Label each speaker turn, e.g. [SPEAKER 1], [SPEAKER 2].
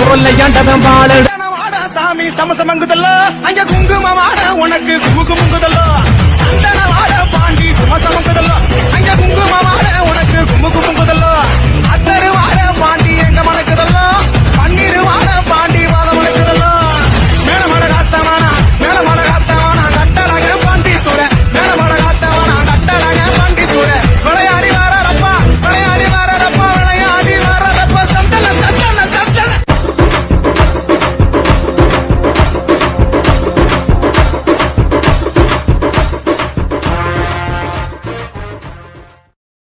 [SPEAKER 1] கொள்ளையாண்டவன் வாழ
[SPEAKER 2] வாட சாமி சமசமங்குதல்ல. அங்க குங்குமமான உனக்கு குமுகுமுங்குதல்ல